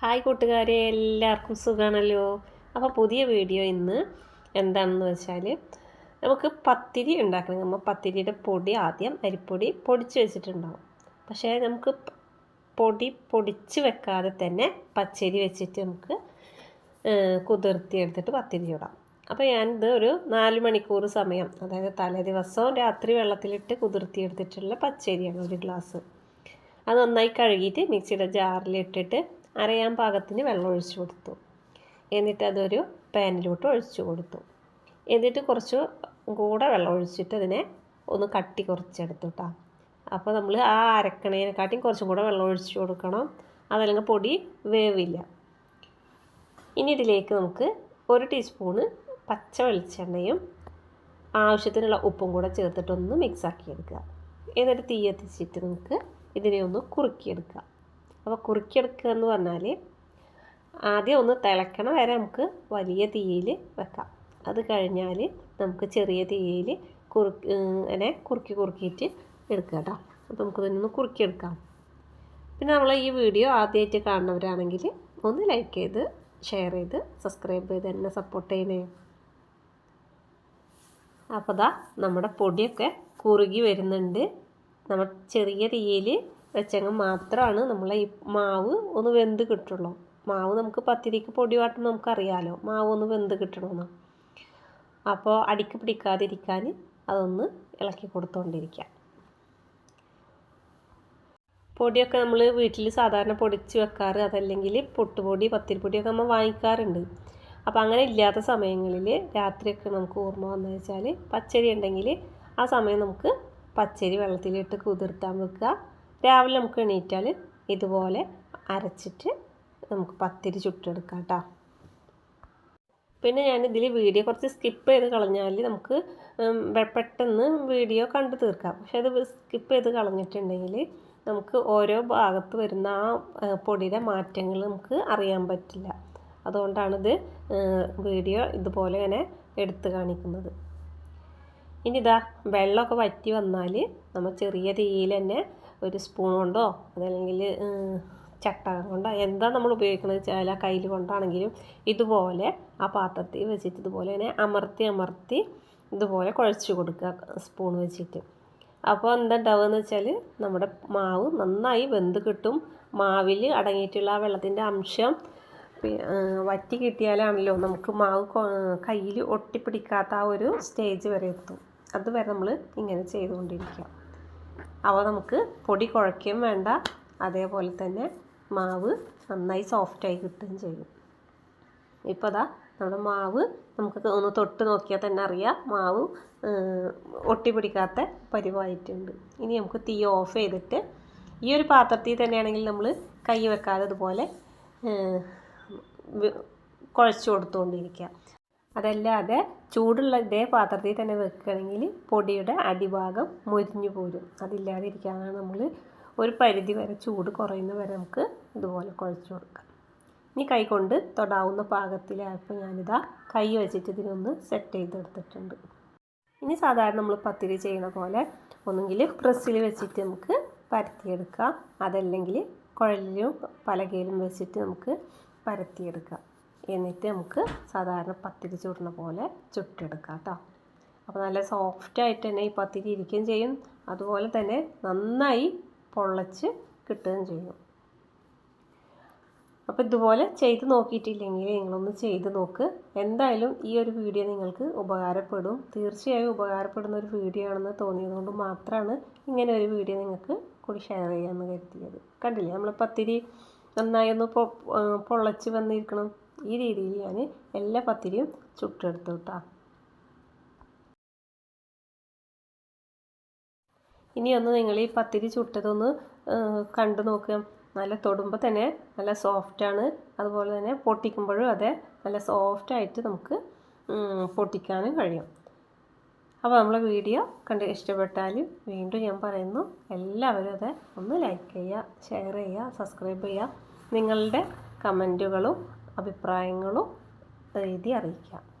Hi കൂട്ടുകാരെ എല്ലാവർക്കും സുഖമാണല്ലോ അപ്പോൾ പുതിയ വീഡിയോ ഇന്ന് എന്താണെന്ന് വെച്ചാൽ നമുക്ക് പത്തിരി ഉണ്ടാക്കണം. നമ്മൾ പത്തിരിയുടെ പൊടി ആദ്യം അരിപ്പൊടി പൊടിച്ച് വെച്ചിട്ടുണ്ടാവും. പക്ഷേ നമുക്ക് പൊടി പൊടിച്ച് വെക്കാതെ തന്നെ പച്ചരി വെച്ചിട്ട് നമുക്ക് കുതിർത്തി എടുത്തിട്ട് പത്തിരി ഇടാം. അപ്പോൾ ഞാനിത് ഒരു നാല് മണിക്കൂർ സമയം അതായത് തലേ ദിവസവും രാത്രി വെള്ളത്തിലിട്ട് കുതിർത്തി എടുത്തിട്ടുള്ള പച്ചരിയാണ് ഒരു ഗ്ലാസ്. അത് നന്നായി കഴുകിയിട്ട് മിക്സിയുടെ ജാറിലിട്ടിട്ട് അരയാൻ പാകത്തിന് വെള്ളം ഒഴിച്ചു കൊടുത്തു. എന്നിട്ട് അതൊരു പാനിലോട്ട് ഒഴിച്ചു കൊടുത്തു. എന്നിട്ട് കുറച്ച് കൂടെ വെള്ളം ഒഴിച്ചിട്ട് അതിനെ ഒന്ന് കട്ടി കുറച്ചെടുത്തു കേട്ടോ അപ്പോൾ നമ്മൾ ആ അരക്കണേനെക്കാട്ടിയും കുറച്ചും കൂടെ വെള്ളം ഒഴിച്ചു കൊടുക്കണം. അതല്ലെങ്കിൽ പൊടി വേവില്ല. ഇനി ഇതിലേക്ക് നമുക്ക് ഒരു ടീസ്പൂണ് പച്ച വെളിച്ചെണ്ണയും ആവശ്യത്തിനുള്ള ഉപ്പും കൂടെ ചേർത്തിട്ടൊന്ന് മിക്സാക്കി എടുക്കുക എന്നിട്ട് തീ എത്തിച്ചിട്ട് നമുക്ക് ഇതിനെ ഒന്ന് കുറുക്കിയെടുക്കുക. അപ്പോൾ കുറുക്കിയെടുക്കുക എന്ന് പറഞ്ഞാൽ ആദ്യം ഒന്ന് തിളക്കണ വരെ നമുക്ക് വലിയ തീയിൽ വെക്കാം. അത് കഴിഞ്ഞാൽ നമുക്ക് ചെറിയ തീയിൽ കുറുക്കി അങ്ങനെ കുറുക്കി കുറുക്കിയിട്ട് എടുക്കുക കേട്ടോ. അപ്പോൾ നമുക്ക് ഇതിനൊന്ന് കുറുക്കിയെടുക്കാം. പിന്നെ നമ്മൾ ഈ വീഡിയോ ആദ്യമായിട്ട് കാണുന്നവരാണെങ്കിൽ ഒന്ന് ലൈക്ക് ചെയ്ത് ഷെയർ ചെയ്ത് സബ്സ്ക്രൈബ് ചെയ്ത് എന്നെ സപ്പോർട്ട് ചെയ്യണേ. അപ്പോൾ ദാ നമ്മുടെ പൊടിയൊക്കെ കുറുകി വരുന്നുണ്ട്. നമ്മൾ ചെറിയ തീയിൽ വെച്ചെങ്കിൽ മാത്രമാണ് നമ്മളെ ഈ മാവ് ഒന്ന് വെന്ത് കിട്ടുള്ളൂ. മാവ് നമുക്ക് പത്തിരിക്ക് പൊടി വാട്ടുമ്പോൾ നമുക്കറിയാമല്ലോ മാവ് ഒന്ന് വെന്ത് കിട്ടണമെന്ന് അപ്പോൾ അടിക്ക് പിടിക്കാതിരിക്കാൻ അതൊന്ന് ഇളക്കി കൊടുത്തുകൊണ്ടിരിക്കാം പൊടിയൊക്കെ നമ്മൾ വീട്ടിൽ സാധാരണ പൊടിച്ച് വെക്കാറ് അതല്ലെങ്കിൽ പൊട്ടുപൊടി പത്തിരിപ്പൊടിയൊക്കെ നമ്മൾ വാങ്ങിക്കാറുണ്ട്. അപ്പോൾ അങ്ങനെ ഇല്ലാത്ത സമയങ്ങളിൽ രാത്രിയൊക്കെ നമുക്ക് ഓർമ്മ വന്നു വെച്ചാൽ പച്ചരി ഉണ്ടെങ്കിൽ ആ സമയം നമുക്ക് പച്ചരി വെള്ളത്തിലിട്ട് കുതിർത്താൻ വെക്കുക രാവിലെ നമുക്ക് എണീറ്റാൽ ഇതുപോലെ അരച്ചിട്ട് നമുക്ക് പത്തിരി ചുട്ടെടുക്കാം കേട്ടോ. പിന്നെ ഞാൻ ഇതിൽ വീഡിയോ കുറച്ച് സ്കിപ്പ് ചെയ്ത് കളഞ്ഞാൽ നമുക്ക് പെട്ടെന്ന് വീഡിയോ കണ്ടു തീർക്കാം. പക്ഷേ അത് സ്കിപ്പ് ചെയ്ത് കളഞ്ഞിട്ടുണ്ടെങ്കിൽ നമുക്ക് ഓരോ ഭാഗത്ത് വരുന്ന ആ പൊടിയുടെ മാറ്റങ്ങൾ നമുക്ക് അറിയാൻ പറ്റില്ല. അതുകൊണ്ടാണിത് വീഡിയോ ഇതുപോലെ ഇങ്ങനെ എടുത്ത് കാണിക്കുന്നത്. ഇനി ഇതാ വെള്ളമൊക്കെ വറ്റി വന്നാൽ നമ്മൾ ചെറിയ തീയിൽ തന്നെ ഒരു സ്പൂൺ കൊണ്ടോ അതല്ലെങ്കിൽ ചട്ട കൊണ്ടോ എന്താ നമ്മൾ ഉപയോഗിക്കുന്നത് ആ കയ്യിൽ കൊണ്ടാണെങ്കിലും ഇതുപോലെ ആ പാത്രത്തിൽ വെച്ചിട്ട് ഇതുപോലെ തന്നെ അമർത്തി അമർത്തി ഇതുപോലെ കുഴച്ച് കൊടുക്കുക സ്പൂൺ വെച്ചിട്ട്. അപ്പോൾ എന്താ ഉണ്ടാവുകയെന്ന് വെച്ചാൽ നമ്മുടെ മാവ് നന്നായി വെന്ത് കിട്ടും. മാവിൽ അടങ്ങിയിട്ടുള്ള ആ വെള്ളത്തിന്റെ അംശം വറ്റി കിട്ടിയാലാണല്ലോ നമുക്ക് മാവ് കയ്യിൽ ഒട്ടിപ്പിടിക്കാത്ത ആ ഒരു സ്റ്റേജ് വരെ എത്തും. അതുവരെ നമ്മൾ ഇങ്ങനെ ചെയ്തുകൊണ്ടിരിക്കുക. അപ്പോൾ നമുക്ക് പൊടി കുഴയ്ക്കുകയും വേണ്ട. അതേപോലെ തന്നെ മാവ് നന്നായി സോഫ്റ്റായി കിട്ടുകയും ചെയ്യും. ഇപ്പോൾ അതാ നമ്മുടെ മാവ് നമുക്ക് ഒന്ന് തൊട്ട് നോക്കിയാൽ തന്നെ അറിയാം. മാവ് ഒട്ടി പിടിക്കാത്ത പരിവായിട്ടുണ്ട്. ഇനി നമുക്ക് തീ ഓഫ് ചെയ്തിട്ട് ഈ ഒരു പാത്രത്തിൽ തന്നെയാണെങ്കിൽ നമ്മൾ കൈ വെക്കാതെ ഇതുപോലെ കുഴച്ച് കൊടുത്തുകൊണ്ടിരിക്കുക. അതല്ലാതെ ചൂടുള്ള ഇതേ പാത്രത്തിൽ തന്നെ വെക്കുകയാണെങ്കിൽ പൊടിയുടെ അടിഭാഗം മുരിഞ്ഞു പോരും. അതില്ലാതിരിക്കാനാണ് നമ്മൾ ഒരു പരിധി വരെ ചൂട് കുറയുന്ന വരെ നമുക്ക് ഇതുപോലെ കുഴച്ച് കൊടുക്കാം ഇനി കൈ കൊണ്ട് തൊടാവുന്ന പാകത്തിലായപ്പോൾ ഞാനിതാ കൈ വെച്ചിട്ട് ഇതിനൊന്ന് സെറ്റ് ചെയ്തെടുത്തിട്ടുണ്ട്. ഇനി സാധാരണ നമ്മൾ പത്തിരി ചെയ്യുന്ന പോലെ ഒന്നുകിൽ പ്രസ്സിൽ വെച്ചിട്ട് നമുക്ക് പരത്തിയെടുക്കാം. അതല്ലെങ്കിൽ കുഴലിലും പലകയിലും വെച്ചിട്ട് നമുക്ക് പരത്തിയെടുക്കാം. എന്നിട്ട് നമുക്ക് സാധാരണ പത്തിരി ചുടുന്ന പോലെ ചുട്ടെടുക്കാം കേട്ടോ. അപ്പോൾ നല്ല സോഫ്റ്റായിട്ട് തന്നെ ഈ പത്തിരി ഇരിക്കുകയും ചെയ്യും. അതുപോലെ തന്നെ നന്നായി പൊള്ളച്ച് കിട്ടുകയും ചെയ്യും. അപ്പോൾ ഇതുപോലെ ചെയ്ത് നോക്കിയിട്ടില്ലെങ്കിൽ നിങ്ങളൊന്ന് ചെയ്ത് നോക്ക്. എന്തായാലും ഈ ഒരു വീഡിയോ നിങ്ങൾക്ക് ഉപകാരപ്പെടും. തീർച്ചയായും ഉപകാരപ്പെടുന്ന ഒരു വീഡിയോ ആണെന്ന് തോന്നിയതുകൊണ്ട് മാത്രമാണ് ഇങ്ങനെ ഒരു വീഡിയോ നിങ്ങൾക്ക് കൂടി ഷെയർ ചെയ്യാമെന്ന് കരുതിയത്. കണ്ടില്ലേ? നമ്മൾ പത്തിരി നന്നായി ഒന്ന് പൊ പൊള്ളച്ച് വന്നിരിക്കണം. ഈ രീതിയിൽ ഞാൻ എല്ലാ പത്തിരിയും ചുട്ടെടുത്തു കേട്ടോ ഇനി ഒന്ന് നിങ്ങൾ ഈ പത്തിരി ചുട്ടതൊന്ന് കണ്ടു നോക്കുക നല്ല തൊടുമ്പോൾ തന്നെ നല്ല സോഫ്റ്റാണ് അതുപോലെ തന്നെ പൊട്ടിക്കുമ്പോഴും അതെ നല്ല സോഫ്റ്റായിട്ട് നമുക്ക് പൊട്ടിക്കാനും കഴിയും. അപ്പോൾ നമ്മളെ വീഡിയോ കണ്ട് ഇഷ്ടപ്പെട്ടാൽ വീണ്ടും ഞാൻ പറയുന്നു എല്ലാവരും അതെ ഒന്ന് ലൈക്ക് ചെയ്യുക ഷെയർ ചെയ്യുക സബ്സ്ക്രൈബ് ചെയ്യുക നിങ്ങളുടെ കമന്റുകളും അഭിപ്രായങ്ങളും എഴുതി അറിയിക്കാം.